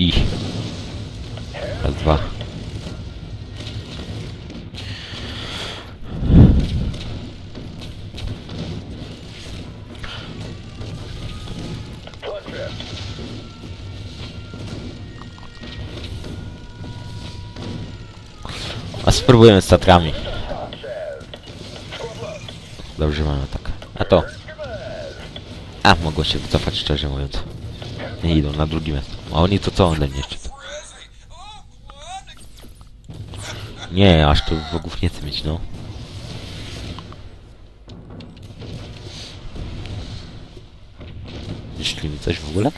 I. Raz, dwa. A spróbujemy z statkami. Dobrze mamy tak. A to. A, mogło się wycofać szczerze mówiąc. Nie idą na drugi miasto. A oni to co ode mnie jeszcze? Nie, aż tu wrogów nie chcę mieć, no. Jeśli mi coś w ogóle?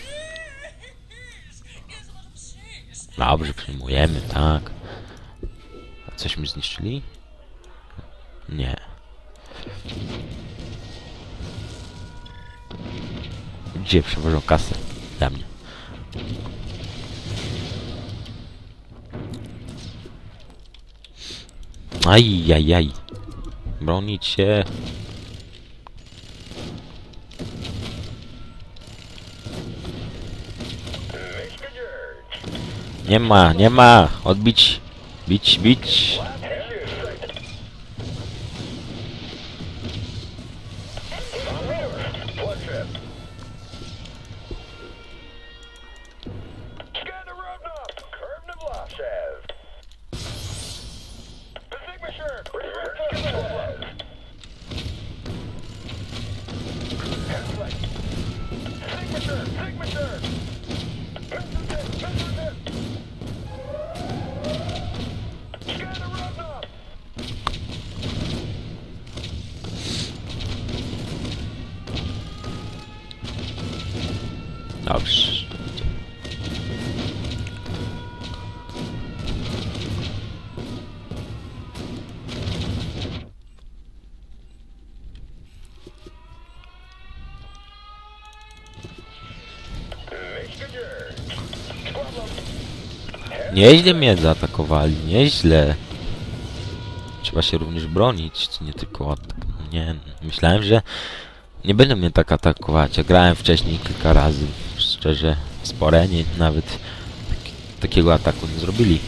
Dobrze, przyjmujemy, tak. A coś mi zniszczyli? Nie. Gdzie przewożą kasę? Dla mnie. Aj, aj, aj. Bronić się. Nie ma, nie ma. Odbić. Bić, bić. Dobrze. Nieźle mnie zaatakowali, nieźle. Trzeba się również bronić, nie tylko. Nie, myślałem, że nie będą mnie tak atakować. Ja grałem wcześniej kilka razy. Szczerze, spore, nie, nawet taki, takiego ataku nie zrobili.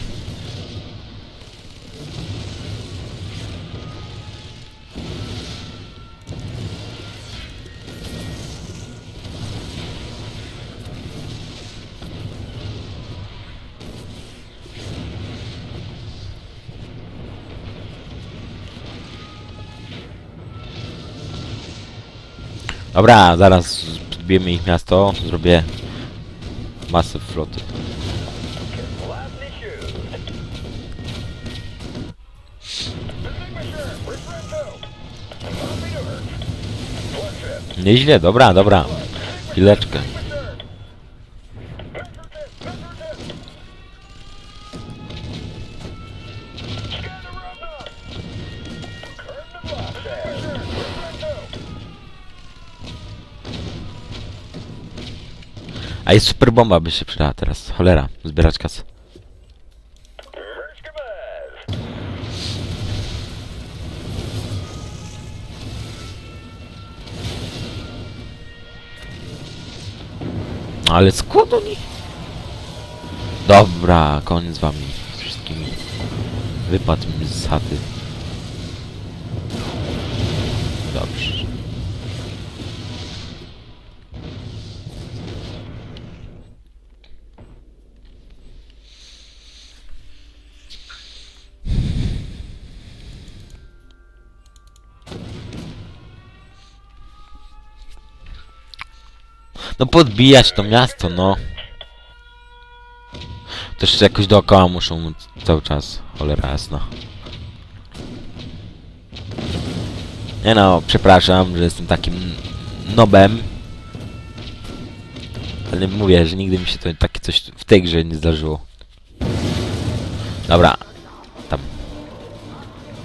Dobra, zaraz podbijemy ich miasto, zrobię her. Vlashev. Nieźle, dobra, dobra. Chwileczkę. Jest super bomba by się przydała teraz. Cholera, zbierać kasę. Ale skąd oni? Dobra, koniec z wami wszystkimi. Wypadł mi z chaty. No podbijać to miasto, no. Jeszcze jakoś dookoła muszą móc cały czas. Cholera jasna. Nie no, przepraszam, że jestem takim nobem. Ale mówię, że nigdy mi się to takie coś w tej grze nie zdarzyło. Dobra. Tam.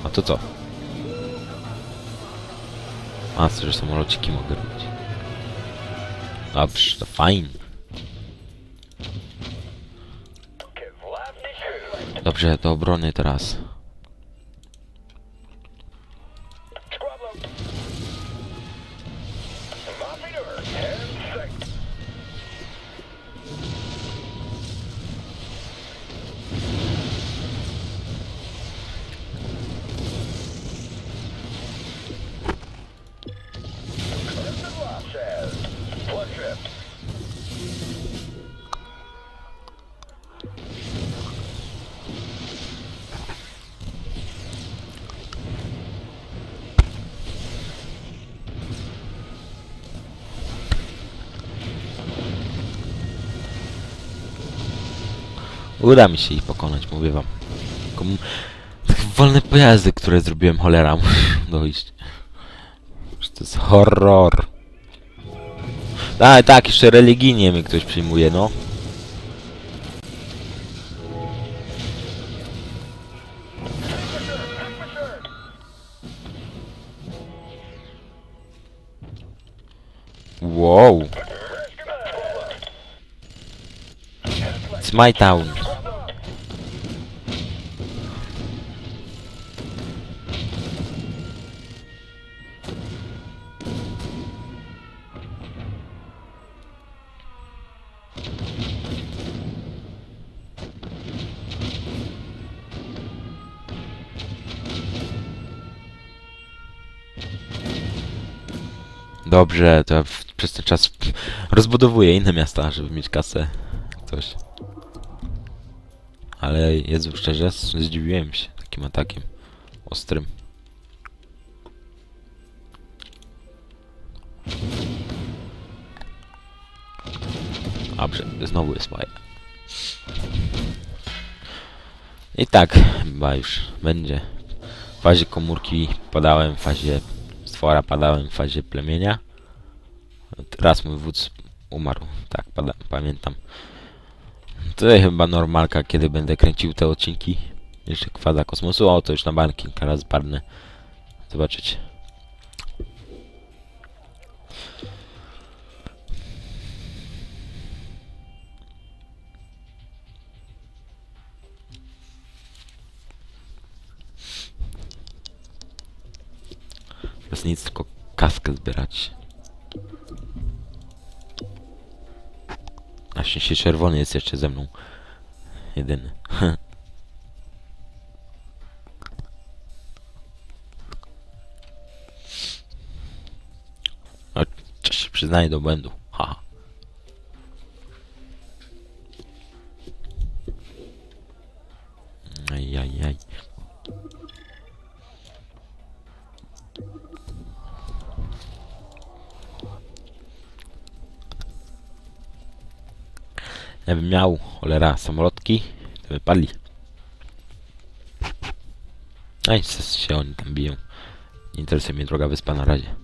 A to co? A, co, że samolociki mogę robić. Dobrze, to fajnie. Dobrze, do obrony teraz. Uda mi się ich pokonać, mówię wam. Tylko wolne pojazdy, które zrobiłem, cholera, muszę dojść. To jest horror. Tak, tak, jeszcze religijnie mnie ktoś przyjmuje, no. Wow. It's my town. Dobrze, to ja przez ten czas rozbudowuję inne miasta, żeby mieć kasę. Coś. Ale Jezu, szczerze, zdziwiłem się takim atakiem ostrym. Dobrze, znowu jest moje. I tak, chyba już będzie. W fazie komórki padałem, w fazie stwora padałem, w fazie plemienia. Raz mój wódz umarł, tak, pada, pamiętam. To chyba normalka, kiedy będę kręcił te odcinki. Jeszcze kwaza kosmosu, o to już na bank kilka razy padnę. Zobaczycie. Teraz nic, tylko kaskę zbierać. Na szczęście czerwony jest jeszcze ze mną. Jedyny. Czas się przyznaję do błędu. Jakbym miał, cholera, samolotki, to by padli. No się oni tam biją. Nie interesuje mnie droga wyspa na razie.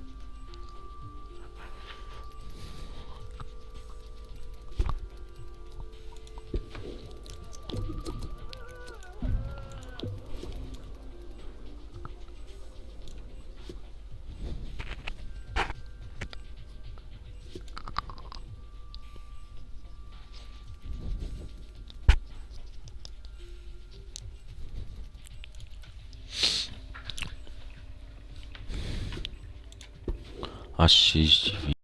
Aż się zdziwi.